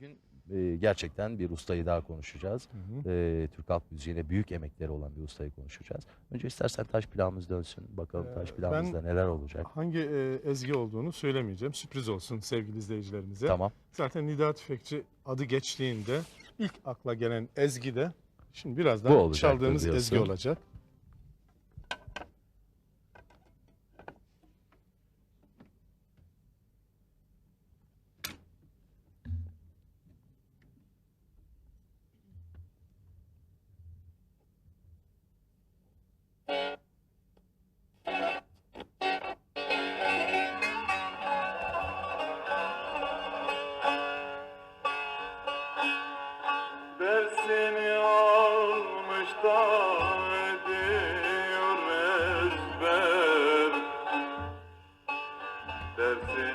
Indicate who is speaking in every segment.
Speaker 1: Bugün e, gerçekten bir ustayı daha konuşacağız. E, Türk halk müziğine büyük emekleri olan bir ustayı konuşacağız. Önce istersen taş pilavımız dönsün. Bakalım
Speaker 2: Ee,
Speaker 1: taş pilavımızda neler olacak.
Speaker 2: Hangi e, ezgi olduğunu söylemeyeceğim. Sürpriz olsun sevgili izleyicilerimize.
Speaker 1: Tamam.
Speaker 2: Zaten Nida Tüfekçi adı geçtiğinde ilk akla gelen ezgi de şimdi birazdan çaldığımız
Speaker 1: diyorsun.
Speaker 2: ezgi olacak.
Speaker 3: Dersini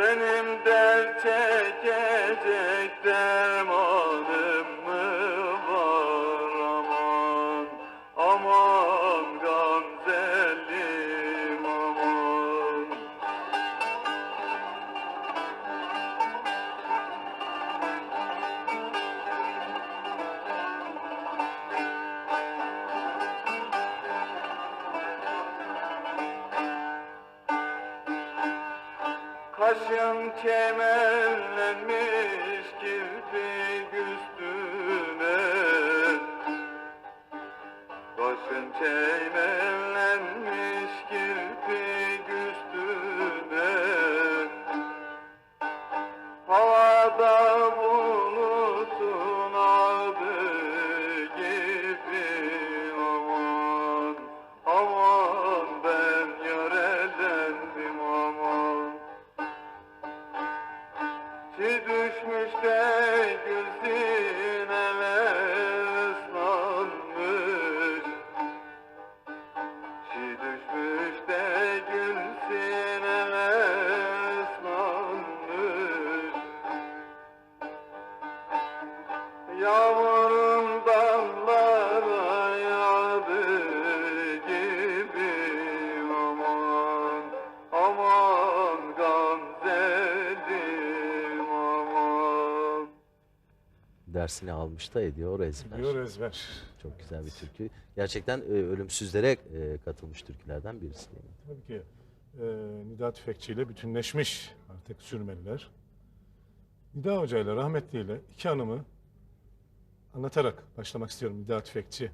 Speaker 3: Benim dert çekecek dermanım Kaşın kemerlenmiş kirpik üstüne Kaşın kemerlenmiş
Speaker 1: Dersini almış da ediyor ezber.
Speaker 2: Diyor ezber.
Speaker 1: Çok güzel bir türkü. Gerçekten e, ölümsüzlere e, katılmış türkülerden birisi değil mi?
Speaker 2: Tabii ki e, Nida Tüfekçi ile bütünleşmiş artık sürmeliler. Nida Hoca ile rahmetli ile iki hanımı anlatarak başlamak istiyorum Nida Tüfekçi. e,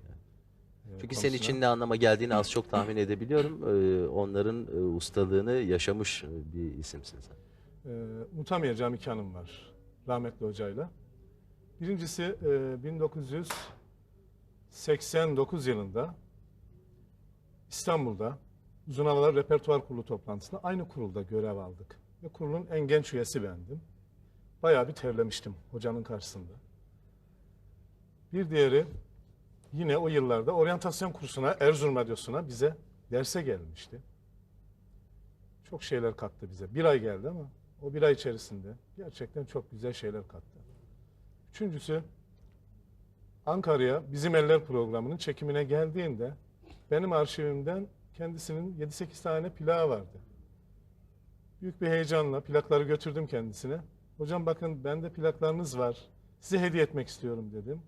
Speaker 1: Çünkü senin
Speaker 2: konusuna.
Speaker 1: için ne anlama geldiğini az çok tahmin edebiliyorum. E, onların e, ustalığını yaşamış e, bir isimsin sen.
Speaker 2: Ee, unutamayacağım iki anım var rahmetli hocayla. Birincisi e, 1989 yılında İstanbul'da Uzun Repertuar Kurulu toplantısında aynı kurulda görev aldık. Ve kurulun en genç üyesi bendim. Bayağı bir terlemiştim hocanın karşısında. Bir diğeri yine o yıllarda oryantasyon kursuna, Erzurum Radyosu'na bize derse gelmişti. Çok şeyler kattı bize. Bir ay geldi ama o bir ay içerisinde gerçekten çok güzel şeyler kattı. Üçüncüsü Ankara'ya Bizim Eller programının çekimine geldiğinde benim arşivimden kendisinin 7-8 tane plağı vardı. Büyük bir heyecanla plakları götürdüm kendisine. Hocam bakın bende plaklarınız var. Size hediye etmek istiyorum dedim.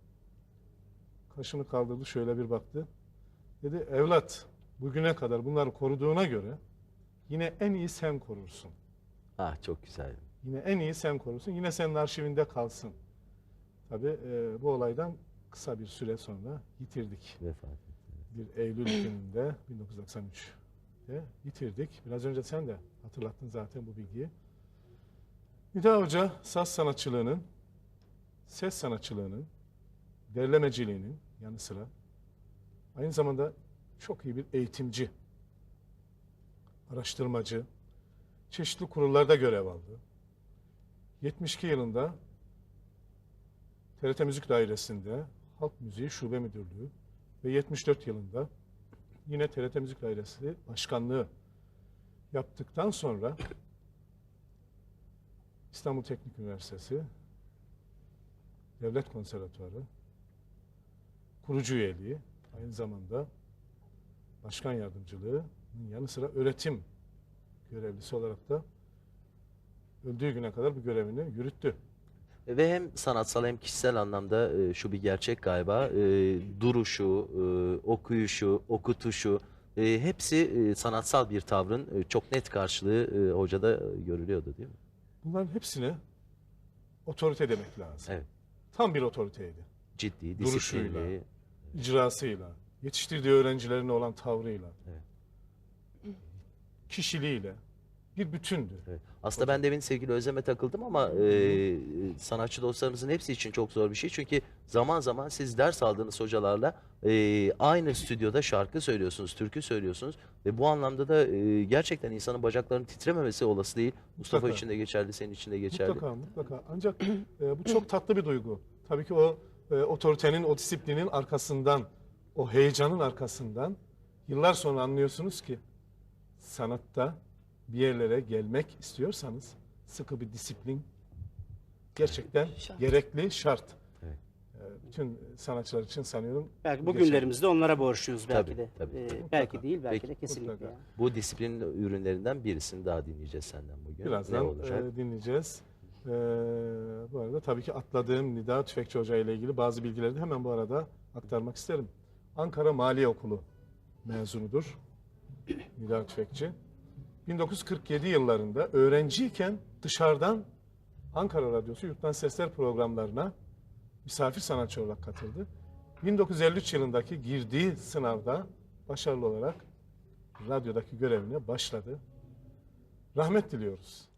Speaker 2: Kaşını kaldırdı şöyle bir baktı. Dedi evlat bugüne kadar bunları koruduğuna göre yine en iyi sen korursun.
Speaker 1: Ah çok güzel.
Speaker 2: Yine en iyi sen korursun. Yine senin arşivinde kalsın. Tabii e, bu olaydan kısa bir süre sonra yitirdik.
Speaker 1: Vefat etti.
Speaker 2: Bir Eylül gününde 1993'te yitirdik. Biraz önce sen de hatırlattın zaten bu bilgiyi. Nida Hoca saz sanatçılığının, ses sanatçılığının, derlemeciliğinin yanı sıra aynı zamanda çok iyi bir eğitimci, araştırmacı, çeşitli kurullarda görev aldı. 72 yılında TRT Müzik Dairesi'nde Halk Müziği Şube Müdürlüğü ve 74 yılında yine TRT Müzik Dairesi Başkanlığı yaptıktan sonra İstanbul Teknik Üniversitesi Devlet Konservatuarı kurucu üyeliği aynı zamanda başkan yardımcılığının yanı sıra öğretim görevlisi olarak da öldüğü güne kadar bu görevini yürüttü.
Speaker 1: Ve hem sanatsal hem kişisel anlamda e, şu bir gerçek galiba. e, duruşu, e, okuyuşu, okutuşu e, hepsi e, sanatsal bir tavrın e, çok net karşılığı e, hocada görülüyordu değil mi?
Speaker 2: Bunların hepsine otorite demek lazım.
Speaker 1: Evet.
Speaker 2: Tam bir otoriteydi.
Speaker 1: Ciddi,
Speaker 2: Duruşuyla.
Speaker 1: disiplinli.
Speaker 2: icrasıyla, yetiştirdiği öğrencilerine olan tavrıyla,
Speaker 1: Evet.
Speaker 2: kişiliğiyle bir bütündü.
Speaker 1: Evet. Aslında ben demin sevgili Özlem'e takıldım ama e, sanatçı dostlarımızın hepsi için çok zor bir şey. Çünkü zaman zaman siz ders aldığınız hocalarla e, aynı stüdyoda şarkı söylüyorsunuz, türkü söylüyorsunuz. Ve bu anlamda da e, gerçekten insanın bacaklarının titrememesi olası değil. Mustafa
Speaker 2: Mutlaka.
Speaker 1: için de geçerli, senin için de geçerli.
Speaker 2: Mutlaka mutlaka. Ancak e, bu çok tatlı bir duygu. Tabii ki o e, otoritenin, o disiplinin arkasından, o heyecanın arkasından yıllar sonra anlıyorsunuz ki sanatta bir yerlere gelmek istiyorsanız sıkı bir disiplin gerçekten
Speaker 4: Şart.
Speaker 2: gerekli, şart.
Speaker 1: Evet.
Speaker 2: E, bütün sanatçılar için sanıyorum
Speaker 4: Belki bu
Speaker 2: Geçen-
Speaker 4: günlerimizde onlara borçluyuz belki
Speaker 1: Tabii,
Speaker 4: de.
Speaker 1: tabii.
Speaker 4: Ee,
Speaker 2: Mutlaka.
Speaker 4: belki değil, belki
Speaker 1: Peki.
Speaker 4: de kesinlikle.
Speaker 2: Mutlaka.
Speaker 4: yani.
Speaker 1: Bu disiplinin ürünlerinden birisini daha dinleyeceğiz senden bugün. ne
Speaker 2: Birazdan
Speaker 1: olacak?
Speaker 2: e, dinleyeceğiz. E, bu arada tabii ki atladığım Nida Tüfekçi Hoca ile ilgili bazı bilgileri de hemen bu arada aktarmak isterim. Ankara Maliye Okulu mezunudur Nida Tüfekçi. 1947 yıllarında öğrenciyken dışarıdan Ankara Radyosu Yurttan Sesler programlarına misafir sanatçı olarak katıldı. 1953 yılındaki girdiği sınavda başarılı olarak radyodaki görevine başladı. Rahmet diliyoruz.